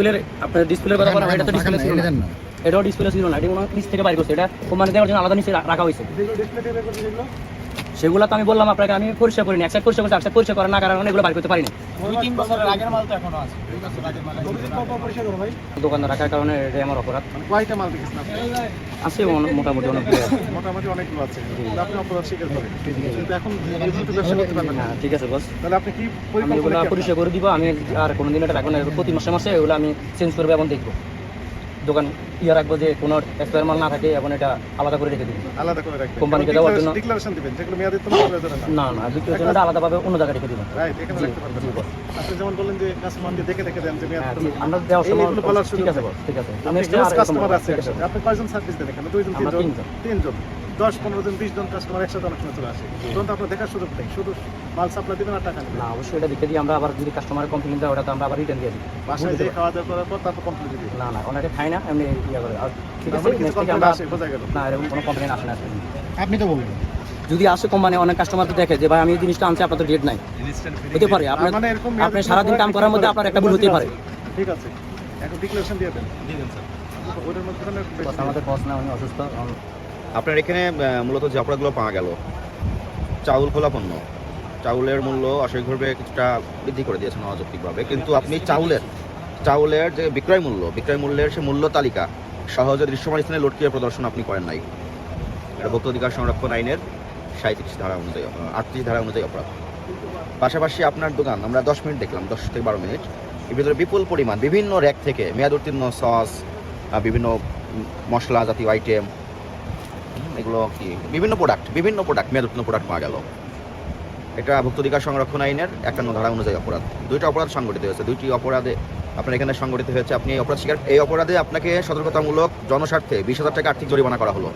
ডিসপ্লের আপনার ডিসপ্লের কথা বলা এটা তো ডিসপ্লে ছিল না। এটাও ডিসপ্লে ছিল না। এটা কোনো নিচ থেকে বাইর করছে এটা কোম্পানি দেওয়ার জন্য আলাদা নিচে রাখা হয়েছে। সেগুলো তো আমি বললাম আপনাকে আমি পরিষ্কার করিনি একসাথে পরিষ্কার করছি একসাথে পরিষ্কার করার না কারণে এগুলো বাইর করতে পারিনি। দুই তিন বছরের আগের মাল তো এখনও আছে। দোকানে রাখার কারণে এটা আমার অপরাধ। কয়টা মাল দেখেছেন আছে মোটামুটি অনেক মোটামুটি অনেকগুলো আছে। আপনি অপরাধ স্বীকার করেন। এখন ব্যবসা করতে পারবেন হ্যাঁ ঠিক আছে বস। তাহলে আপনি কি? পরিষ্কার করে দিব আমি আর কোনোদিন এটা রাখব না। প্রতি মাসে মাসে এগুলো আমি চেঞ্জ করব এবং দেখব। দোকান ইয়ে রাখব যে কোনো এক্সপায়ার মাল না থাকে এখন এটা আলাদা করে রেখে দিব। আলাদা করে রাখবেন। কোম্পানিকে দেওয়ার জন্য- ডিক্লারেশন দিবেন যেগুলো মেয়াদের তো না না জন্য আলাদাভাবে অন্য জায়গায় রেখে দিবেন রাইট এখানে রাখতে পারবেন আপনি যেমন বলেন যে কাস্টমার দিয়ে দেখে দেখে দেন যে মেয়াদ হ্যাঁ, তো জি, আমরা দেওয়ার সময় এইগুলো বলার সুযোগ ঠিক আছে। ঠিক আছে। আমি কাস্টমার। আপনি কয়জন সার্ভিস দেন এখানে? দুইজন তিনজন। তিনজন। দশ পনেরো জন বিশ জন কাস্টমার একসাথে অনেক সময় চলে আসে। তখন তো আপনার দেখার সুযোগ নেই। শুধু মাল সাপ্লাই দিবেন আর টাকা নেবেন। না অবশ্যই এটা দেখে দিই আমরা আবার যদি কাস্টমারের কমপ্লেন দেয় ওটা তো আমরা আবার রিটার্ন দিয়ে দিই। বাসায় বুঝতে যে পারছি। খাওয়া দাওয়া করার পর তারপর কমপ্লিট দিবেন না না ওনাকে খাই না এমনি ইয়ে করে। আর ঠিক আছে next থেকে আমরা আসে, বোঝা গেল। না এরকম কোনো কমপ্লেন আসে না আপনি তো বলবেন। যদি আসে কোম্পানি অনেক কাস্টমার তো দেখে যে ভাই আমি এই জিনিসটা আনছি আপনার তো ডেট নাই। হতে পারে আপনার মানে এরকম আপনি সারাদিন কাম করার মধ্যে আপনার একটা ভুল হতে পারে। ঠিক আছে। এখন ডিক্লারেশন দিয়ে দেন। ওটার মধ্যে কোনো বেশি বস, আমাদের বস না উনি অসুস্থ আপনার এখানে মূলত যে অপরাধগুলো পাওয়া গেল, চাউল খোলা পণ্য, চাউলের মূল্য অস্বাভাবিকভাবে কিছুটা বৃদ্ধি করে দিয়েছেন অযৌক্তিকভাবে কিন্তু আপনি চাউলের চাউলের যে বিক্রয় মূল্য, বিক্রয় মূল্যের সে মূল্য তালিকা সহজে দৃশ্যমান স্থানে লটকিয়ে প্রদর্শন আপনি করেন নাই। এটা ভোক্তা অধিকার সংরক্ষণ আইনের সাঁত্রিশ ধারা অনুযায়ী আটত্রিশ ধারা অনুযায়ী অপরাধ। পাশাপাশি আপনার দোকান, আমরা দশ মিনিট দেখলাম, দশ থেকে বারো মিনিট। এর ভিতরে বিপুল পরিমাণ, বিভিন্ন র্যাক থেকে মেয়াদ উত্তীর্ণ সস বিভিন্ন মশলা জাতীয় আইটেম এগুলো কি? বিভিন্ন প্রোডাক্ট বিভিন্ন প্রোডাক্ট মেয়াদ উত্তীর্ণ প্রোডাক্ট পাওয়া গেল। এটা ভুক্তাধিকার সংরক্ষণ আইনের একান্ন ধারা অনুযায়ী অপরাধ। দুইটা অপরাধ সংগঠিত হয়েছে। দুইটি অপরাধে আপনার এখানে সংগঠিত হয়েছে, আপনি এই অপরাধ স্বীকার এই অপরাধে আপনাকে সতর্কতামূলক জনস্বার্থে বিশ হাজার টাকা আর্থিক জরিমানা করা হলো।